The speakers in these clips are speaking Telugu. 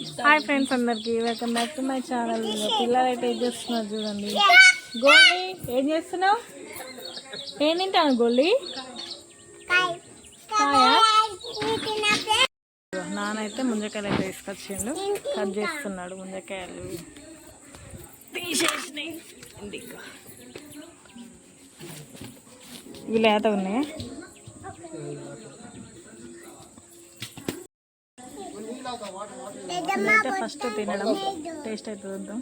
హాయ్ ఫ్రెండ్స్ అందరికి welcome back to my channel పిల్లలు అయితే ఏం చేస్తున్నారు చూడండి. గోల్డీ ఏం చేస్తున్నావు? ఏం తింటాను గోల్డీ? నానైతే ముంజకాయలు అయితే తీసుకొచ్చిండు. కట్ చేస్తున్నాడు ముంజకాయలు. తీసేసినాయి ఇవి లేత ఉన్నాయా? అయితే ఫస్ట్ తినడం. టేస్ట్ అయితే చూద్దాం.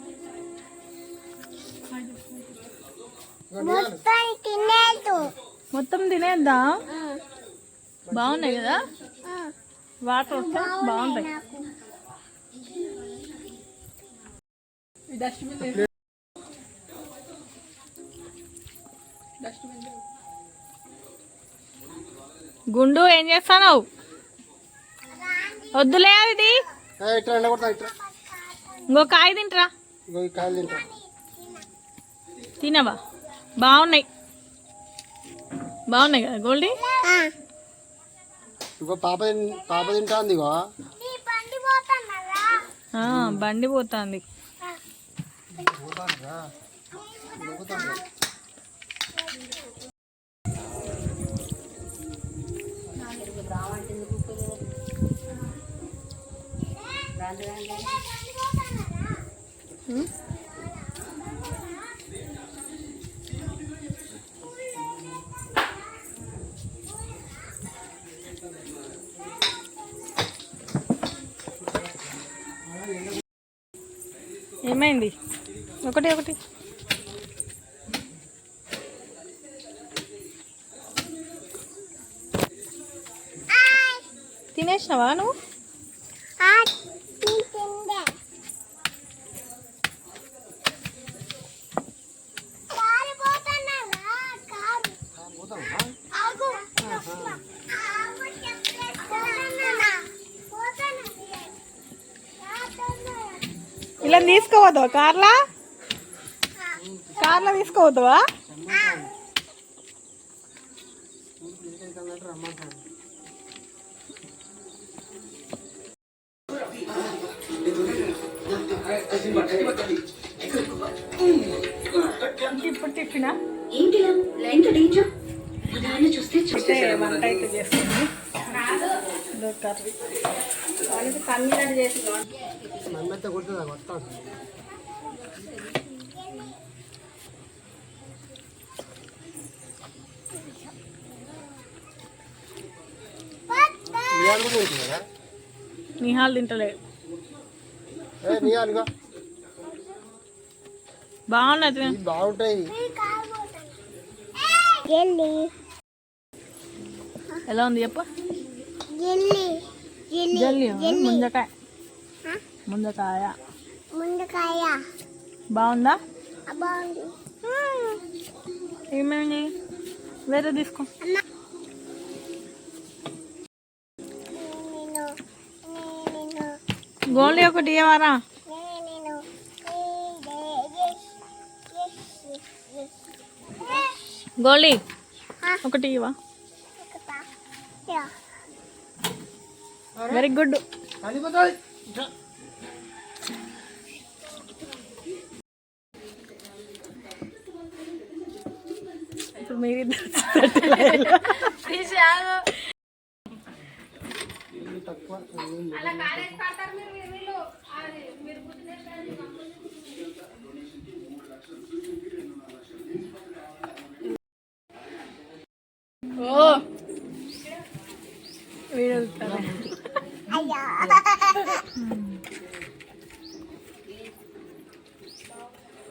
మొత్తం తినేద్దా? బాగున్నాయి కదా? వాటర్ వస్తే బాగుంటాయి. గుండు ఏం చేస్తావు వద్దులే అది. ఎండ కొడతా ఇంకో కాయ తింటరా. కాయలు తింటా. తినవా? బాగున్నాయి. బాగున్నాయి కదా గోల్డీ? ఇగో పాప పాప తింటా ఉంది ఇగో ఆ, బండి పోతుంది. ఏమైంది? ఒకటి ఒకటి. తినేసినావా నువ్వు? ఇలా తీసుకోవద్దు. కార్లా? కార్లో తీసుకోవద్దువా ఇప్పుడు టిఫినా ఏంటిలా? లైన్ కట్టించు చూస్తే అయితే వంట అయితే చేస్తుంది. ఇదో కర్రీ. వాళ్ళకి పన్నీర్ కొడుతుందా నిహాల్ బాగున్నది ఇవి బాగుంటాయి. ఎలా ఉంది చెప్పు? జల్లి ముంజకాయ. ముంజకాయ. ముందుకాయ బాగుందా? బాగుంది. ఏమేమి? వేరే తీసుకో. గోళీ ఒకటి ఇవ్వరా? గోళీ ఒకటి? ఇవ్వ. Very good. ఇప్పుడు మీరు తక్కువ 哎呀。